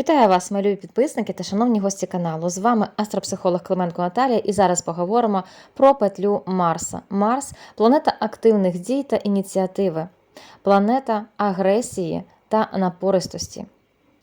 Вітаю вас, малюї підписники та шановні гості каналу. З вами астропсихолог Клименко Наталія, і зараз поговоримо про петлю Марса. Марс планета активних дій та ініціативи, планета агресії та напористості,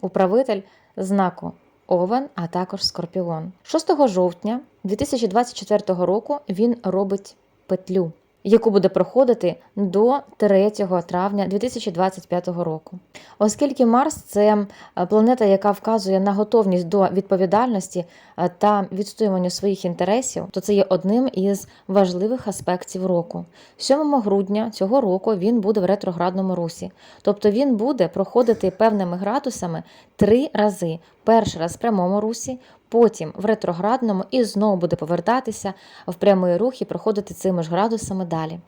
управитель знаку Овен, а також Скорпіон. 6 жовтня 2024 року він робить петлю, яку буде проходити до 3 травня 2025 року. Оскільки Марс це е, планета, яка вказує на готовність до відповідальності е, та відстоювання своїх інтересів, то це є одним із важливих аспектів року. 7 грудня цього року він буде в ретроградному русі, тобто він буде проходити певними градусами три рази. Перший раз в прямому русі, потім в ретроградному і знову буде повертатися в прямий рух і проходити цими ж градусами далі.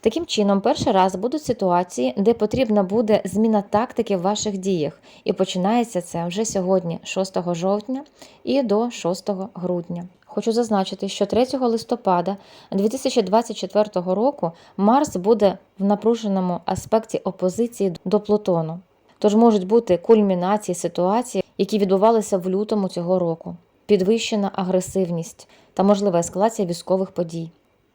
Таким чином, перший раз будуть ситуації, де потрібна буде зміна тактики в ваших діях, і починається це вже сьогодні, 6 жовтня і до 6 грудня. Хочу зазначити, що 3 листопада 2024 року Марс буде в напруженому аспекті опозиції до Плутону. Тож можуть бути кульмінації ситуації, які відбувалися в лютому цього року, підвищена агресивність та можлива ескалація військових подій.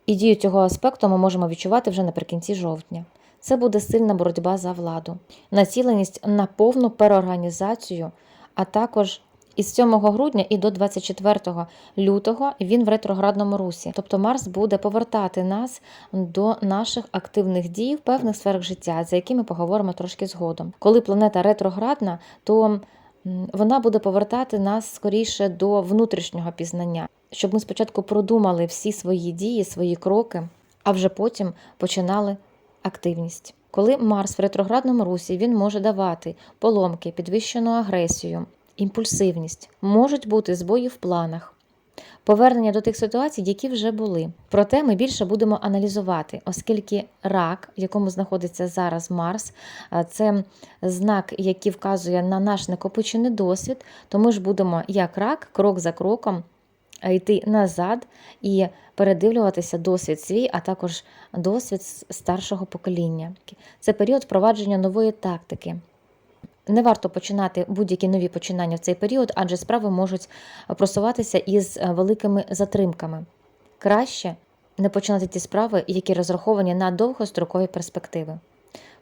І дію цього аспекту ми можемо відчувати вже наприкінці жовтня. Це буде сильна боротьба за владу, націленість на повну переорганізацію, а також із 7 грудня і до 24 лютого він в ретроградному русі. Тобто Марс буде повертати нас до наших активних дій в певних сферах життя, за які ми поговоримо трошки згодом. Коли планета ретроградна, то вона буде повертати нас скоріше до внутрішнього пізнання, щоб ми спочатку продумали всі свої дії, свої кроки, а вже потім починали активність. Коли Марс в ретроградному русі він може давати поломки, підвищену агресію, імпульсивність, можуть бути збої в планах, повернення до тих ситуацій, які вже були. Проте ми більше будемо аналізувати, оскільки рак, в якому знаходиться зараз Марс, це знак, який вказує на наш накопичений досвід, то ми ж будемо як рак, крок за кроком йти назад і передивлюватися досвід свій, а також досвід старшого покоління. Це період впровадження нової тактики. Не варто починати будь-які нові починання в цей період, адже справи можуть просуватися із е, великими затримками. Краще не починати ті справи, які розраховані на довгострокові перспективи.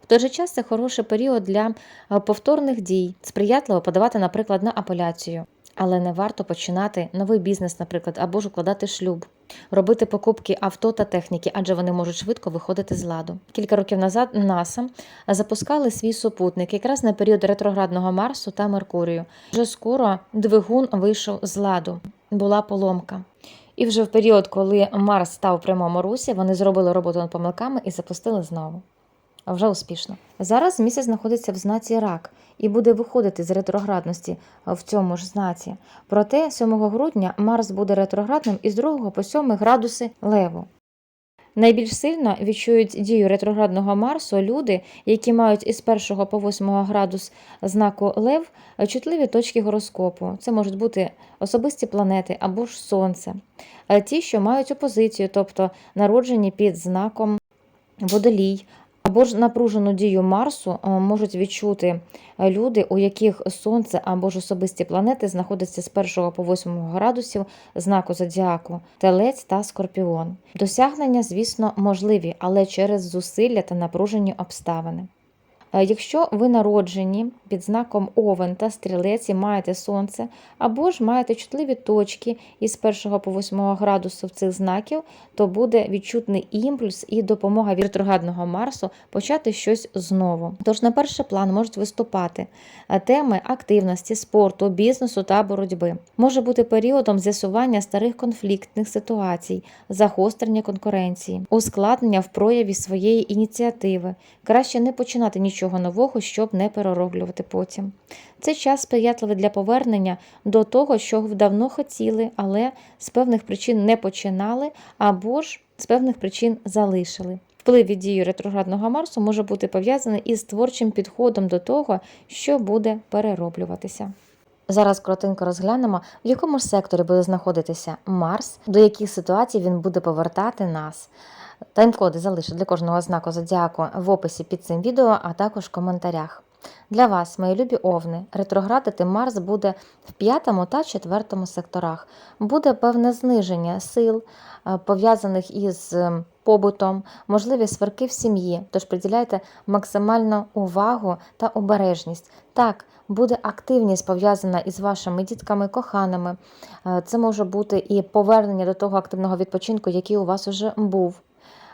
В той же час це хороший період для е, повторних дій, сприятливо подавати, наприклад, на апеляцію. Але не варто починати новий бізнес, наприклад, або ж укладати шлюб, робити покупки авто та техніки, адже вони можуть швидко виходити з ладу. Кілька років назад НАСА запускали свій супутник якраз на період ретроградного Марсу та Меркурію. Вже скоро двигун вийшов з ладу, була поломка. І вже в період, коли Марс став в прямому русі, вони зробили роботу над помилками і запустили знову. Вже успішно. Зараз місяць знаходиться в знаці рак і буде виходити з ретроградності в цьому ж знаці. Проте 7 грудня Марс буде ретроградним із 2 по 7 градуси леву. Найбільш сильно відчують дію ретроградного Марсу люди, які мають із 1 по 8 градус знаку Лев чутливі точки гороскопу. Це можуть бути особисті планети або ж Сонце. Е, Ті, що мають опозицію, тобто народжені під знаком водолій, або ж напружену дію Марсу е, можуть відчути е, люди, у яких Сонце або ж особисті планети знаходяться з 1 по 8 градусів знаку зодіаку, Телець та Скорпіон. Досягнення, звісно, можливі, але через зусилля та напружені обставини. Е, Якщо ви народжені під знаком Овен та Стрілець і маєте сонце, або ж маєте чутливі точки із 1 по 8 градусу в цих знаків, то буде відчутний імпульс і допомога від ретроградного Марсу почати щось знову. Тож на перший план можуть виступати е, теми активності, спорту, бізнесу та боротьби. Може бути періодом з'ясування старих конфліктних ситуацій, загострення конкуренції, ускладнення в прояві своєї ініціативи. Краще не починати нічого нового, щоб не перероблювати потім. Це час сприятливий для повернення до того, що давно хотіли, але з певних причин не починали, або ж з певних причин залишили. Вплив від дії ретроградного Марсу може бути пов'язаний із творчим підходом до того, що буде перероблюватися. Зараз коротенько розглянемо, в якому секторі буде знаходитися Марс, до яких ситуацій він буде повертати нас. Тайм-коди залишу для кожного знаку зодіаку в описі під цим відео, а також в коментарях. Для вас, мої любі овни, ретроградити Марс буде в п'ятому та четвертому секторах. Буде певне зниження сил, е, пов'язаних із е, побутом, можливі сварки в сім'ї, тож приділяйте максимальну увагу та обережність. Так, буде активність пов'язана із вашими дітками, коханими. Е, Це може бути і повернення до того активного відпочинку, який у вас уже був.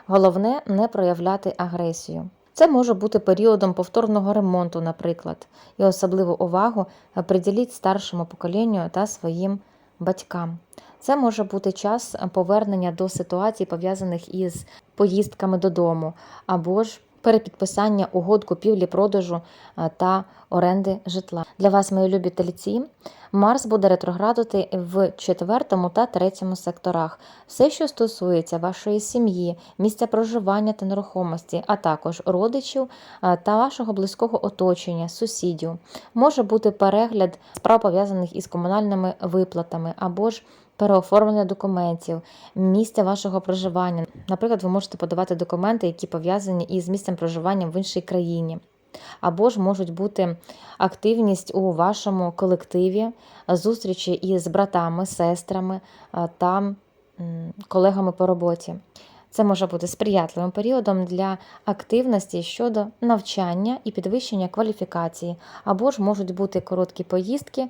Головне не проявляти агресію. Це може бути періодом повторного ремонту, наприклад, і особливу увагу приділіть старшому поколінню та своїм батькам. Це може бути час повернення до ситуацій, пов'язаних із поїздками додому, або ж перепідписання угод купівлі-продажу е, та оренди житла. Для вас, мої любі тельці, Марс буде ретроградити в четвертому та третьому секторах. Все, що стосується вашої сім'ї, місця проживання та нерухомості, а також родичів е, та вашого близького оточення, сусідів. Може бути перегляд справ пов'язаних із комунальними виплатами або ж переоформлення документів, місця вашого проживання. Наприклад, ви можете подавати документи, які пов'язані із місцем проживання в іншій країні. Або ж можуть бути активність у вашому колективі, зустрічі із братами, сестрами е, та колегами по роботі. Це може бути сприятливим періодом для активності щодо навчання і підвищення кваліфікації, або ж можуть бути короткі поїздки е,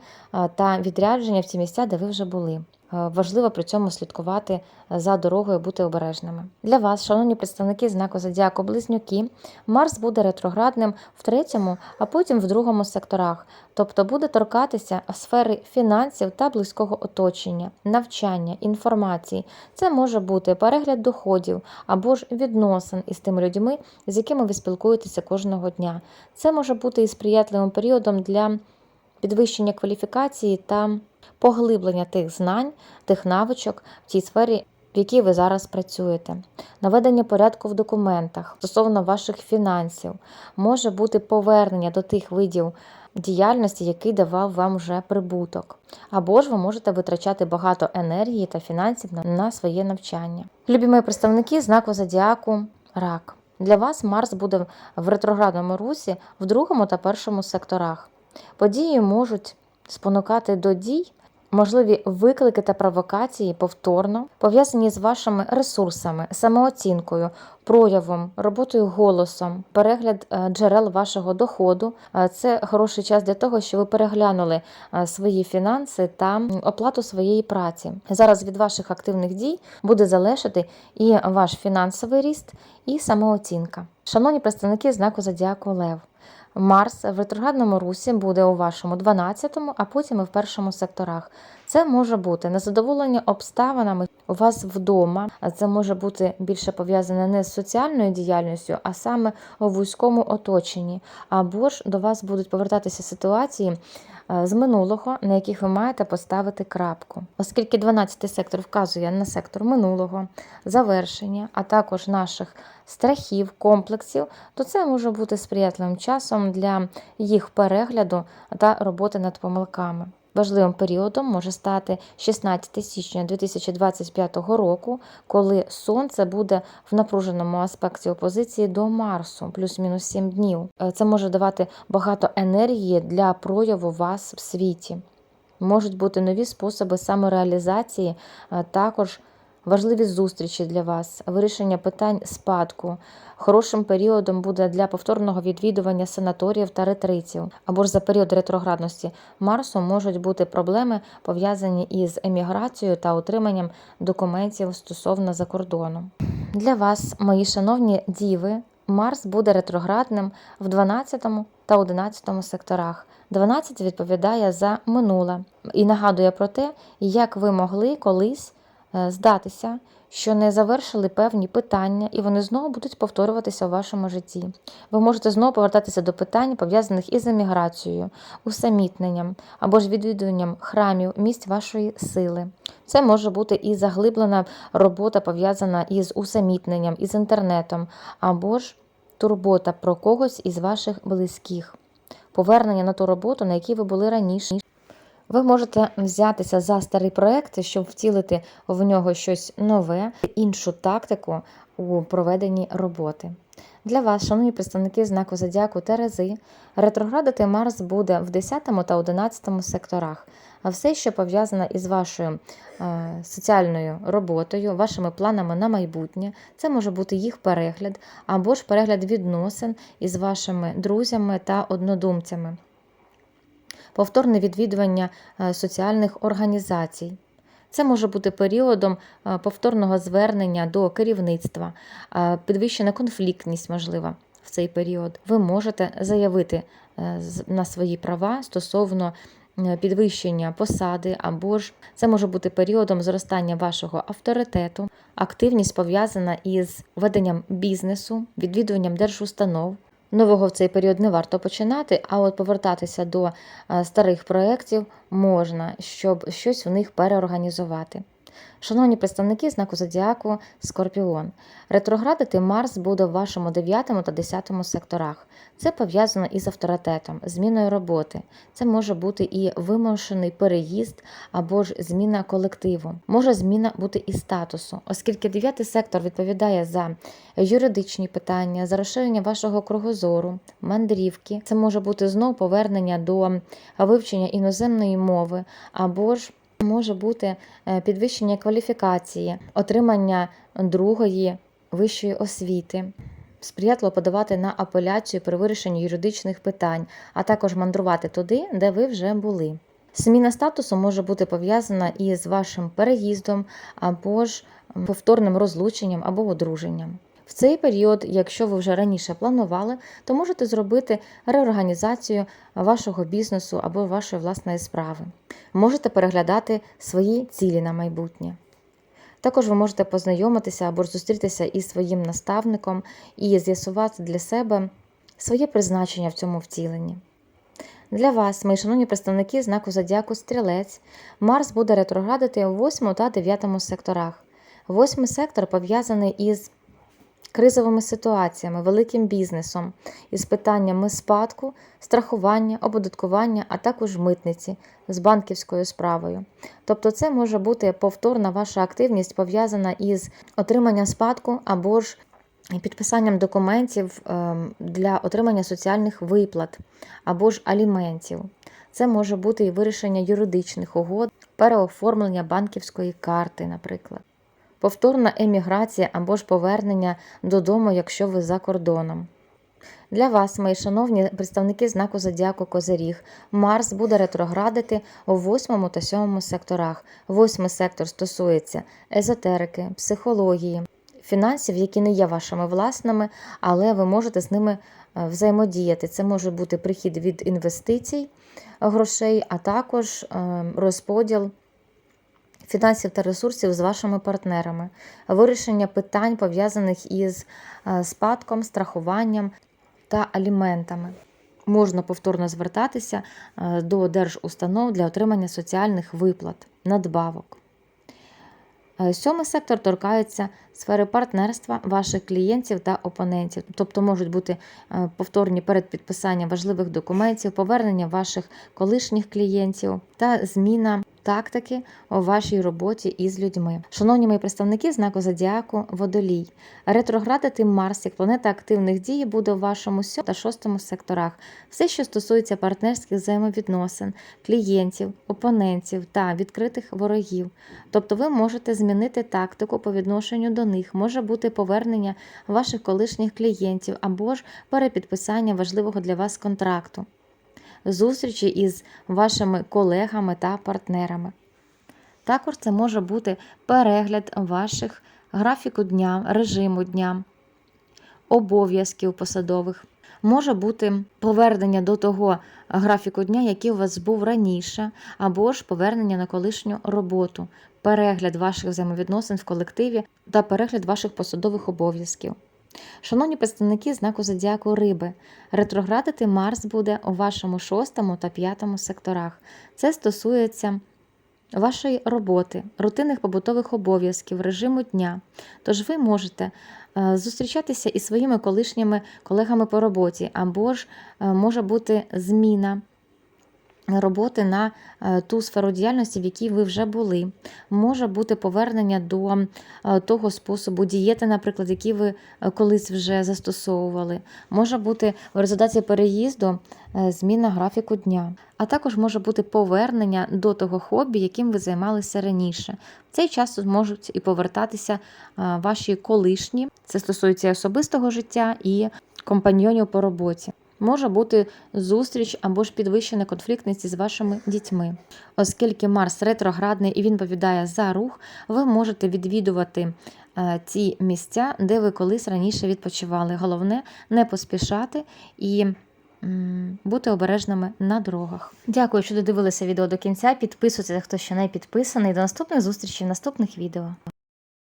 та відрядження в ті місця, де ви вже були. Е, Важливо при цьому слідкувати за дорогою, бути обережними. Для вас, шановні представники знаку Зодіаку Близнюки, Марс буде ретроградним в третьому, а потім в другому секторах, тобто буде торкатися сфери фінансів та близького оточення, навчання, інформації. Це може бути перегляд доходів або ж відносин із тими людьми, з якими ви спілкуєтеся кожного дня. Це може бути і сприятливим періодом для підвищення кваліфікації та поглиблення тих знань, тих навичок в тій сфері, в якій ви зараз працюєте. Наведення порядку в документах стосовно ваших фінансів, може бути повернення до тих видів діяльності, який давав вам вже прибуток. Або ж ви можете витрачати багато енергії та фінансів на- своє навчання. Любі мої представники знаку зодіаку рак. Для вас Марс буде в ретроградному русі в другому та першому секторах. Події можуть спонукати до дій, можливі виклики та провокації повторно, пов'язані з вашими ресурсами, самооцінкою, проявом, роботою голосом, перегляд е, джерел вашого доходу. Е, Це хороший час для того, щоб ви переглянули е, свої фінанси та оплату своєї праці. Зараз від ваших активних дій буде залежати і ваш фінансовий ріст, і самооцінка. Шановні представники знаку Зодіаку Лев. Марс в ретроградному русі буде у вашому 12-му, а потім і в першому секторах. Це може бути незадоволення обставинами у вас вдома. Це може бути більше пов'язане не з соціальною діяльністю, а саме у вузькому оточенні. Або ж до вас будуть повертатися ситуації з минулого, на яких ви маєте поставити крапку. Оскільки 12-й сектор вказує на сектор минулого, завершення, а також наших страхів, комплексів, то це може бути сприятливим часом для їх перегляду та роботи над помилками. Важливим періодом може стати 16 січня 2025 року, коли Сонце буде в напруженому аспекті опозиції до Марсу, плюс-мінус 7 днів. Е, Це може давати багато енергії для прояву вас в світі. Можуть бути нові способи самореалізації, а також важливі зустрічі для вас, вирішення питань спадку. Хорошим періодом буде для повторного відвідування санаторіїв та ретритів. Або ж за період ретроградності Марсу можуть бути проблеми, пов'язані із еміграцією та отриманням документів стосовно закордону. Для вас, мої шановні діви, Марс буде ретроградним в 12 та 11 секторах. 12 відповідає за минуле і нагадує про те, як ви могли колись здатися, що не завершили певні питання, і вони знову будуть повторюватися у вашому житті. Ви можете знову повертатися до питань, пов'язаних із еміграцією, усамітненням або ж відвідуванням храмів, місць вашої сили. Це може бути і заглиблена робота, пов'язана із усамітненням, із інтернетом, або ж турбота про когось із ваших близьких, повернення на ту роботу, на якій ви були раніше. Ви можете взятися за старий проект, щоб втілити в нього щось нове, іншу тактику у проведенні роботи. Для вас, шановні представники знаку Зодіаку Терези, ретроградити Марс буде в 10 та 11 секторах. А все, що пов'язане із вашою е, соціальною роботою, вашими планами на майбутнє, це може бути їх перегляд або ж перегляд відносин із вашими друзями та однодумцями, повторне відвідування е, соціальних організацій. Це може бути періодом е, повторного звернення до керівництва, е, підвищена конфліктність, можлива в цей період. Ви можете заявити на свої права стосовно підвищення посади, або ж це може бути періодом зростання вашого авторитету, активність пов'язана із веденням бізнесу, відвідуванням держустанов. Нового в цей період не варто починати, а от повертатися до е, старих проєктів можна, щоб щось в них переорганізувати. Шановні представники знаку Зодіаку Скорпіон, ретроградити Марс буде в вашому 9 та 10 секторах. Це пов'язано із авторитетом, зміною роботи. Це може бути і вимушений переїзд або ж зміна колективу. Може зміна бути і статусу, оскільки 9 сектор відповідає за юридичні питання, за розширення вашого кругозору, мандрівки. Це може бути знов повернення до вивчення іноземної мови або ж може бути е, підвищення кваліфікації, отримання другої вищої освіти. Сприятливо подавати на апеляцію при вирішенні юридичних питань, а також мандрувати туди, де ви вже були. Зміна статусу може бути пов'язана із вашим переїздом або ж повторним розлученням або одруженням. В цей період, якщо ви вже раніше планували, то можете зробити реорганізацію вашого бізнесу або вашої власної справи. Можете переглядати свої цілі на майбутнє. Також ви можете познайомитися або зустрітися із своїм наставником і з'ясувати для себе своє призначення в цьому втіленні. Для вас, мої шановні представники знаку Зодіаку Стрілець, Марс буде ретроградити у 8 та 9 секторах. Восьмий сектор пов'язаний із кризовими ситуаціями, великим бізнесом, із питаннями спадку, страхування, оподаткування, а також митниці з банківською справою. Тобто, це може бути повторна ваша активність пов'язана із отриманням спадку або ж підписанням документів ем, для отримання соціальних виплат або ж аліментів. Це може бути і вирішення юридичних угод, переоформлення банківської карти, наприклад. Повторна еміграція або ж повернення додому, якщо ви за кордоном. Для вас, мої шановні представники знаку Зодіаку Козиріг, Марс буде ретроградити у 8 та 7 секторах. Восьмий сектор стосується езотерики, психології, фінансів, які не є вашими власними, але ви можете з ними е, взаємодіяти. Це може бути прихід від інвестицій грошей, а також е, розподіл фінансів та ресурсів з вашими партнерами, вирішення питань, пов'язаних із е, спадком, страхуванням та аліментами. Можна повторно звертатися е, до держустанов для отримання соціальних виплат, надбавок. Е, Сьомий сектор торкається сфери партнерства ваших клієнтів та опонентів, тобто можуть бути повторні перед підписанням важливих документів, повернення ваших колишніх клієнтів та зміна тактики у вашій роботі із людьми. Шановні мої представники знаку Зодіаку Водолій. Ретроградити Марс як планета активних дій буде у вашому 7 та 6 секторах. Все, що стосується партнерських взаємовідносин, клієнтів, опонентів та відкритих ворогів. Тобто ви можете змінити тактику по відношенню до них, може бути повернення ваших колишніх клієнтів або ж перепідписання важливого для вас контракту зустрічі із вашими колегами та партнерами. Також це може бути перегляд ваших графіку дня, режиму дня, обов'язків посадових. Може бути повернення до того графіку дня, який у вас був раніше, або ж повернення на колишню роботу, перегляд ваших взаємовідносин в колективі та перегляд ваших посадових обов'язків. Шановні представники знаку Зодіаку Риби, ретроградити Марс буде у вашому шостому та п'ятому секторах. Це стосується вашої роботи, рутинних побутових обов'язків, режиму дня. Тож ви можете е, зустрічатися із своїми колишніми колегами по роботі, або ж е, може бути зміна роботи на е, ту сферу діяльності, в якій ви вже були. Може бути повернення до е, того способу дієти, наприклад, який ви е, колись вже застосовували. Може бути в результаті переїзду зміна графіку дня. А також може бути повернення до того хобі, яким ви займалися раніше. В цей час можуть і повертатися ваші колишні. Це стосується і особистого життя і компаньйонів по роботі. Може бути зустріч або ж підвищена конфліктність з вашими дітьми. Оскільки Марс ретроградний і він відповідає за рух, ви можете відвідувати е, ті місця, де ви колись раніше відпочивали. Головне не поспішати і бути обережними на дорогах. Дякую, що додивилися відео до кінця. Підписуйтесь, хто ще не підписаний. До наступних зустрічей в наступних відео.